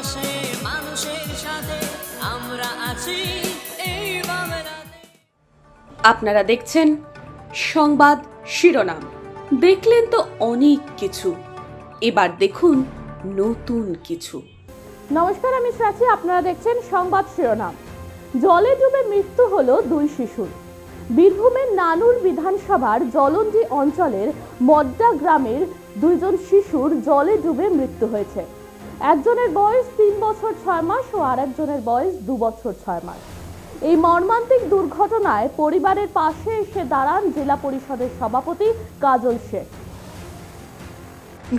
পাশে মানুষের সাথে আমরা আছি। এই আপনারা দেখছেন সংবাদ শিরোনাম। দেখলেন তো অনেক কিছু। এবার দেখুন নতুন কিছু। নমস্কার আমি প্রাচী আপনারা দেখছেন সংবাদ শিরোনাম। জলে ডুবে মৃত্যু হলো দুই শিশুর। বীরভূমের নানুর বিধানসভার জলন্ডি অঞ্চলের মড্ডা গ্রামের দুইজন শিশুর জলে ডুবে মৃত্যু হয়েছে। একজনের বয়স তিন বছর ছয় মাস ও আরেকজনের বয়স দু বছর ছয় মাস। এই মর্মান্তিক দুর্ঘটনায় পরিবারের পাশে এসে দাঁড়ান জেলা পরিষদের সভাপতি কাজল শেখ।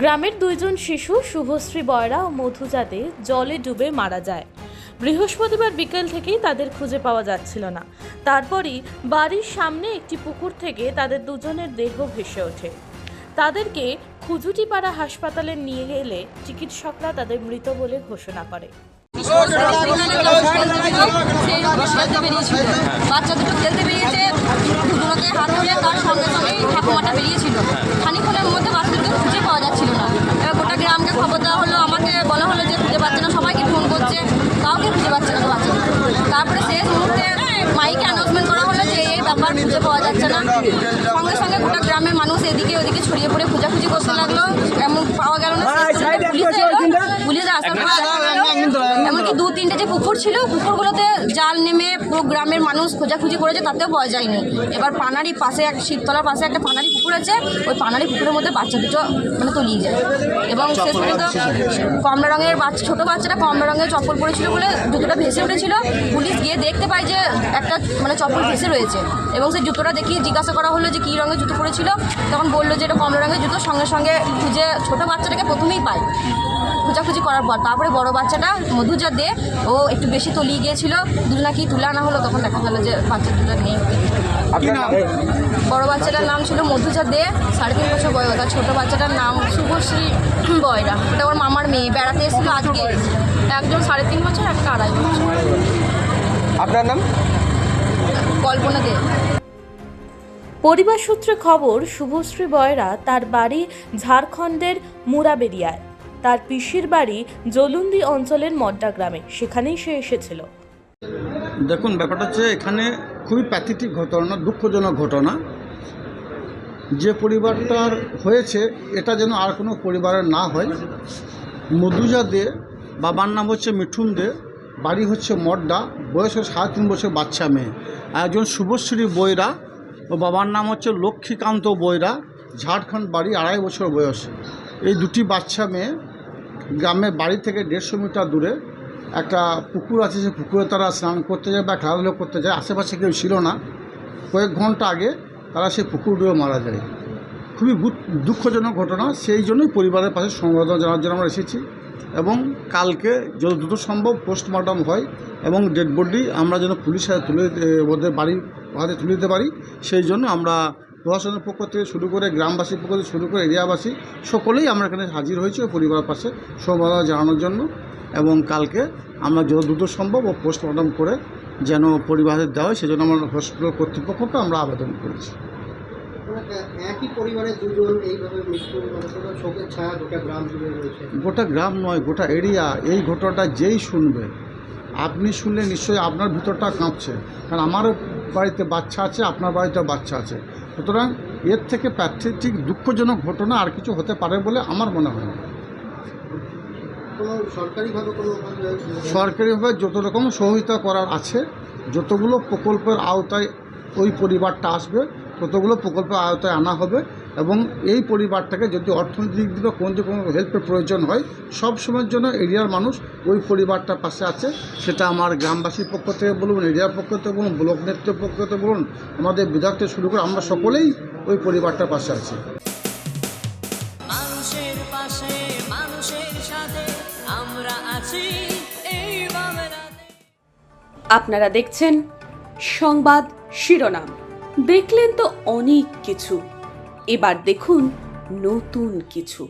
গ্রামের দুইজন শিশু শুভশ্রী বয়রা ও মধুজাতে জলে ডুবে মারা যায়। বৃহস্পতিবার বিকেল থেকেই তাদের খুঁজে পাওয়া যাচ্ছিল না। তারপরই বাড়ির সামনে একটি পুকুর থেকে তাদের দুজনের দেহ ভেসে ওঠে। তাদেরকে খুজুটিপাড়া হাসপাতালে নিয়ে গেলে চিকিৎসকরা তাদের মৃত বলে ঘোষণা করে। হাত ধরে তার সঙ্গে বেরিয়েছিল। মধ্যে খুঁজে পাওয়া যাচ্ছিল না। গ্রামকে দেওয়া হলো, আমাকে বলা হলো যে না, সবাইকে ফোন করছে, কাউকে না বাচ্চা তারপরে শেষ মুহূর্তে মাইকে অ্যানাউন্সমেন্ট করা হলো যে এই ব্যাপার খুঁজে পাওয়া যাচ্ছে না সঙ্গে সঙ্গে গোটা গ্রামের মানুষ এদিকে ওদিকে ছড়িয়ে পড়ে খোঁজাখুঁজি করতে লাগল এমন পাওয়া গেল না শেষ পর্যন্ত পুলিশ এলো পুলিশ আসার পর দেখা গেল এমনকি দু তিনটে যে পুকুর ছিল পুকুরগুলোতে জাল নেমে পুরো গ্রামের মানুষ খোঁজাখুঁজি করেছে তাতেও পাওয়া যায়নি। এবার পানারি পাশে এক শিবতলার পাশে একটা পানারি পুকুর আছে ওই পানারি পুকুরের মধ্যে বাচ্চা দুটো মানে তলিয়ে যায়। এবং শেষ পর্যন্ত কমলা রঙের বাচ্চা ছোটো বাচ্চাটা কমলা রঙের চপ্পল পরেছিল বলে জুতোটা ভেসে উঠেছিল। পুলিশ গিয়ে দেখতে পায় যে একটা মানে চপ্পল ভেসে রয়েছে এবং সেই জুতোটা দেখিয়ে জিজ্ঞাসা করা হলো যে কী রঙের জুতো পরেছিল তখন বলল যে এটা কমলা রঙের জুতো সঙ্গে সঙ্গে খুঁজে ছোটো বাচ্চাটাকে প্রথমেই পায়। খোঁজাখুঁজি করার পর তারপরে বড় বাচ্চাটা মধুজা দে ও একটু বেশি তলিয়ে গিয়েছিল দুটো নাকি তুলে আনা হলো তখন দেখা গেলো যে বাচ্চা দুটো নেই। বড় বাচ্চাটার নাম ছিল মধুজা দে সাড়ে তিন বছর বয়স আর ছোটো বাচ্চাটার নাম শুভশ্রী বয়রা। ওটা ওর মামার মেয়ে বেড়াতে এসেছিল আজকে। একজন সাড়ে তিন বছর একটা আড়াই বছর। আপনার নাম? কল্পনা দে। পরিবার সূত্রে খবর শুভশ্রী বয়রা তার বাড়ি ঝাড়খণ্ডের মুরাবেরিয়ায়। তার পিসির বাড়ি জলুন্দি অঞ্চলের মড্ডা গ্রামে। সেখানেই সে এসেছিল। দেখুন, ব্যাপারটা হচ্ছে এখানে খুবই প্যাথেটিক ঘটনা, দুঃখজনক ঘটনা। যে পরিবারটার হয়েছে, এটা যেন আর কোনো পরিবারের না হয়। মধুজা দে, বাবার নাম হচ্ছে মিঠুন দে, বাড়ি হচ্ছে মড্ডা, বয়স সাড়ে তিন বছর বাচ্চা মেয়ে। একজন শুভশ্রী বৈরা ও বাবার নাম হচ্ছে লক্ষ্মীকান্ত বৈরা, ঝাড়খণ্ড বাড়ি আড়াই বছর বয়স। এই দুটি বাচ্চা মেয়ে গ্রামে বাড়ি থেকে দেড়শো মিটার দূরে একটা পুকুর আছে, সেই পুকুরে তারা স্নান করতে যায় বা খেলাধুলো করতে যায়। আশেপাশে কেউ ছিল না। কয়েক ঘণ্টা আগে তারা সেই পুকুর ডুবে মারা যায়। খুবই দুঃখজনক ঘটনা। সেই জন্যই পরিবারের পাশে সংবর্ধনা জানার জন্য আমরা এসেছি এবং কালকে যত দ্রুত সম্ভব পোস্টমর্টম হয় এবং ডেড বডি আমরা যেন পুলিশ তুলে ওদের বাড়ির হাতে তুলে দিতে পারি। সেই জন্য আমরা প্রশাসনের পক্ষ থেকে শুরু করে গ্রামবাসীর পক্ষ থেকে শুরু করে এরিয়াবাসী সকলেই আমরা এখানে হাজির হয়েছি ওই পরিবারের পাশে সমবেদনা জানানোর জন্য। এবং কালকে আমরা যত দ্রুত সম্ভব ও পোস্টমর্টম করে যেন পরিবারের দেওয়া হয় সেজন্য আমরা হসপিটাল কর্তৃপক্ষকে আমরা আবেদন করেছি। একই পরিবারের দুজন এইভাবে মৃত্যু পুরো শোকের ছায়া গোটা গ্রাম জুড়ে রয়েছে। গোটা গ্রাম নয় গোটা এরিয়া এই ঘটনাটা যেই শুনবে আপনি শুনলে নিশ্চয়ই আপনার ভিতরটা কাঁপছে। কারণ আমারও বাড়িতে বাচ্চা আছে আপনার বাড়িতে বাচ্চা আছে। সুতরাং এর থেকে প্যাথেটিক দুঃখজনক ঘটনা আর কিছু হতে পারে বলে আমার মনে হয় না। সরকারিভাবে সরকারিভাবে যত রকম সহযোগিতা করার আছে যতগুলো প্রকল্পের আওতায় ওই পরিবারটা আসবে ততগুলো প্রকল্পের আওতায় আনা হবে। এবং এই পরিবারটাকে যদি অর্থনৈতিক দিকে কোনো যে কোনো হেল্পের প্রয়োজন হয় সব সময়ের জন্য এরিয়ার মানুষ ওই পরিবারটার পাশে আছে। সেটা আমার গ্রামবাসীর পক্ষ থেকে বলুন এরিয়ার পক্ষ থেকে বলুন ব্লক নেতৃত্বের পক্ষ থেকে বলুন আমাদের বিধায়ক থেকে শুরু করে আমরা সকলেই ওই পরিবারটার পাশে আছি। মানুষের পাশে মানুষের সাথে আমরা আছি। আপনারা দেখছেন সংবাদ শিরোনাম। দেখলেন তো অনেক কিছু। এবার দেখুন নতুন কিছু।